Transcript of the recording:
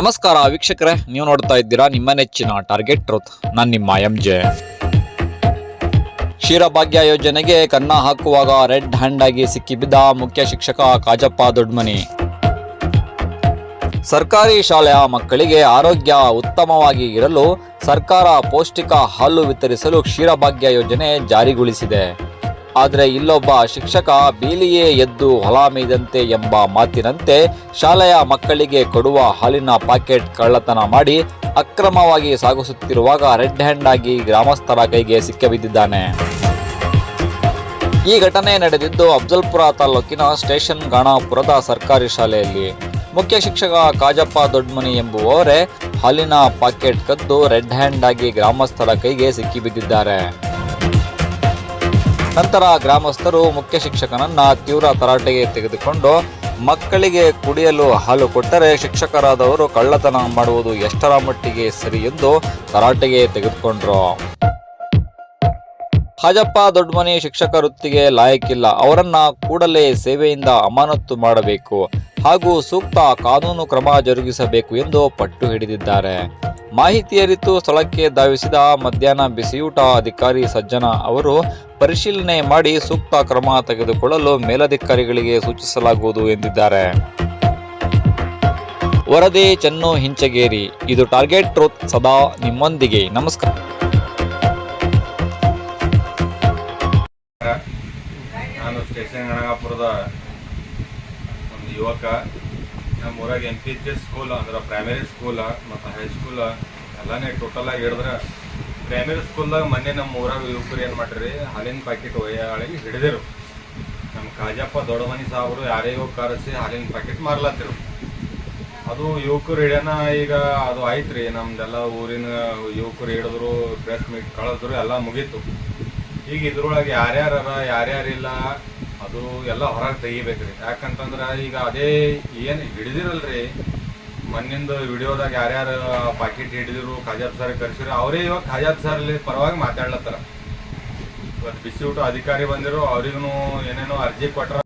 ನಮಸ್ಕಾರ ವೀಕ್ಷಕರೇ, ನೀವು ನೋಡ್ತಾ ಇದ್ದೀರಾ ನಿಮ್ಮ ನೆಚ್ಚಿನ ಟಾರ್ಗೆಟ್ ಟ್ರೂತ್ ನಾನು ನಿಮ್ಮ ಎಂ ಜೆ ಕ್ಷೀರಭಾಗ್ಯ ಯೋಜನೆಗೆ ಕನ್ನ ಹಾಕುವಾಗ ರೆಡ್ ಹ್ಯಾಂಡ್ ಆಗಿ ಸಿಕ್ಕಿಬಿದ್ದ ಮುಖ್ಯ ಶಿಕ್ಷಕ ಕಾಜಪ್ಪ ದೊಡ್ಮನಿ. ಸರ್ಕಾರಿ ಶಾಲೆಯ ಮಕ್ಕಳಿಗೆ ಆರೋಗ್ಯ ಉತ್ತಮವಾಗಿ ಇರಲು ಸರ್ಕಾರ ಪೌಷ್ಟಿಕ ಹಾಲು ವಿತರಿಸಲು ಕ್ಷೀರಭಾಗ್ಯ ಯೋಜನೆ ಜಾರಿಗೊಳಿಸಿದೆ. ಆದರೆ ಇಲ್ಲೊಬ್ಬ ಶಿಕ್ಷಕ ಬೀಲಿಯೇ ಎದ್ದು ಹೊಲ ಮೇಯ್ದಂತೆ ಎಂಬ ಮಾತಿನಂತೆ ಶಾಲೆಯ ಮಕ್ಕಳಿಗೆ ಕೊಡುವ ಹಾಲಿನ ಪ್ಯಾಕೆಟ್ ಕಳ್ಳತನ ಮಾಡಿ ಅಕ್ರಮವಾಗಿ ಸಾಗಿಸುತ್ತಿರುವಾಗ ರೆಡ್ ಹ್ಯಾಂಡ್ ಆಗಿ ಗ್ರಾಮಸ್ಥರ ಕೈಗೆ ಸಿಕ್ಕಿಬಿದ್ದಿದ್ದಾನೆ. ಈ ಘಟನೆ ನಡೆದಿದ್ದು ಅಫ್ಜಲ್ಪುರ ತಾಲೂಕಿನ ಸ್ಟೇಷನ್ ಗಾಣಾಪುರದ ಸರ್ಕಾರಿ ಶಾಲೆಯಲ್ಲಿ. ಮುಖ್ಯ ಶಿಕ್ಷಕ ಕಾಜಪ್ಪ ದೊಡ್ಮನಿ ಎಂಬುವವರೇ ಹಾಲಿನ ಪಾಕೆಟ್ ಕದ್ದು ರೆಡ್ ಹ್ಯಾಂಡ್ ಆಗಿ ಗ್ರಾಮಸ್ಥರ ಕೈಗೆ ಸಿಕ್ಕಿಬಿದ್ದಿದ್ದಾರೆ. ನಂತರ ಗ್ರಾಮಸ್ಥರು ಮುಖ್ಯ ಶಿಕ್ಷಕನನ್ನ ತೀವ್ರ ತರಾಟೆಗೆ ತೆಗೆದುಕೊಂಡು ಮಕ್ಕಳಿಗೆ ಕುಡಿಯಲು ಹಾಲು ಕೊಟ್ಟರೆ ಶಿಕ್ಷಕರಾದವರು ಕಳ್ಳತನ ಮಾಡುವುದು ಎಷ್ಟರ ಮಟ್ಟಿಗೆ ಸರಿ ಎಂದು ತರಾಟೆಗೆ ತೆಗೆದುಕೊಂಡ್ರು. ಹಾಜಪ್ಪ ದೊಡ್ಡಮನಿ ಶಿಕ್ಷಕ ವೃತ್ತಿಗೆ ಲಾಯಕ್ಕಿಲ್ಲ. ಅವರನ್ನ ಕೂಡಲೇ ಸೇವೆಯಿಂದ ಅಮಾನತ್ತು ಮಾಡಬೇಕು ಹಾಗೂ ಸೂಕ್ತ ಕಾನೂನು ಕ್ರಮ ಜರುಗಿಸಬೇಕು ಎಂದು ಪಟ್ಟು ಹಿಡಿದಿದ್ದಾರೆ. ಮಾಹಿತಿ ಅರಿತು ಸ್ಥಳಕ್ಕೆ ಧಾವಿಸಿದ ಮಧ್ಯಾಹ್ನ ಬಿಸಿಯೂಟ ಅಧಿಕಾರಿ ಸಜ್ಜನ ಅವರು ಪರಿಶೀಲನೆ ಮಾಡಿ ಸೂಕ್ತ ಕ್ರಮ ತೆಗೆದುಕೊಳ್ಳಲು ಮೇಲಧಿಕಾರಿಗಳಿಗೆ ಸೂಚಿಸಲಾಗುವುದು ಎಂದಿದ್ದಾರೆ. ವರದಿ ಚೆನ್ನು ಹಿಂಚಗೇರಿ. ಇದು ಟಾರ್ಗೆಟ್ ಟ್ರೂತ್ ಸದಾ ನಿಮ್ಮೊಂದಿಗೆ. ನಮಸ್ಕಾರ. ಗಣಗಾಪುರದ ಒಂದು ಯುವಕ. ನಮ್ಮ ಊರಾಗ ಎಂ ಪಿ ಎಚ್ ಸ್ಕೂಲ್, ಅಂದ್ರೆ ಪ್ರೈಮರಿ ಸ್ಕೂಲ ಮತ್ತು ಹೈಸ್ಕೂಲ ಎಲ್ಲನೇ ಟೋಟಲ್ ಹಿಡಿದ್ರೆ ಪ್ರೈಮರಿ ಸ್ಕೂಲ್ದಾಗ ಮೊನ್ನೆ ನಮ್ಮ ಊರಾಗ ಯುವಕರು ಏನು ಮಾಡ್ರಿ, ಹಾಲಿನ ಪ್ಯಾಕೆಟ್ ಒಯ್ಯಾಳಿಗೆ ಹಿಡಿದಿರು. ನಮ್ಮ ಕಾಜಪ್ಪ ದೊಡ್ಡಮನಿ ಸಾಹೇಬರು ಯಾರಿಗೋ ಕರೆಸಿ ಹಾಲಿನ ಪ್ಯಾಕೆಟ್ ಮಾರ್ಲತ್ತಿರು. ಅದು ಯುವಕರು ಹಿಡಿಯೋಣ ಈಗ ಅದು ಆಯ್ತ್ರಿ, ನಮ್ದೆಲ್ಲ ಊರಿನ ಯುವಕರು ಹಿಡಿದ್ರು ಪ್ರೆಸ್ ಮೀಟ್ ಕಳೆದ್ರು, ಎಲ್ಲ ಮುಗೀತು. ಈಗ ಇದ್ರೊಳಗೆ ಯಾರ್ಯಾರ ಯಾರ್ಯಾರಿಲ್ಲ ಅದು ಎಲ್ಲ ಹೊರಗೆ ತೆಗಿಬೇಕ್ರಿ. ಯಾಕಂತಂದ್ರೆ ಈಗ ಅದೇ ಏನು ಹಿಡಿದಿರಲ್ರಿ. ಮಣ್ಣಿಂದ ವಿಡಿಯೋದಾಗ ಯಾರ್ಯಾರು ಪಾಕಿಟ್ ಹಿಡಿದಿರು ಖಾಜಾಬ್ ಸರ್ ಕರೆಸಿರು, ಅವರೇ ಇವಾಗ ಖಾಜಾಬ್ ಸರ್ ಅಲ್ಲಿ ಪರವಾಗಿ ಮಾತಾಡ್ಲತ್ತಾರ. ಇವತ್ತು ಬಿಸಿ ಊಟ ಅಧಿಕಾರಿ ಬಂದಿರು ಅವ್ರಿಗೂ ಏನೇನೋ ಅರ್ಜಿ ಕೊಟ್ರ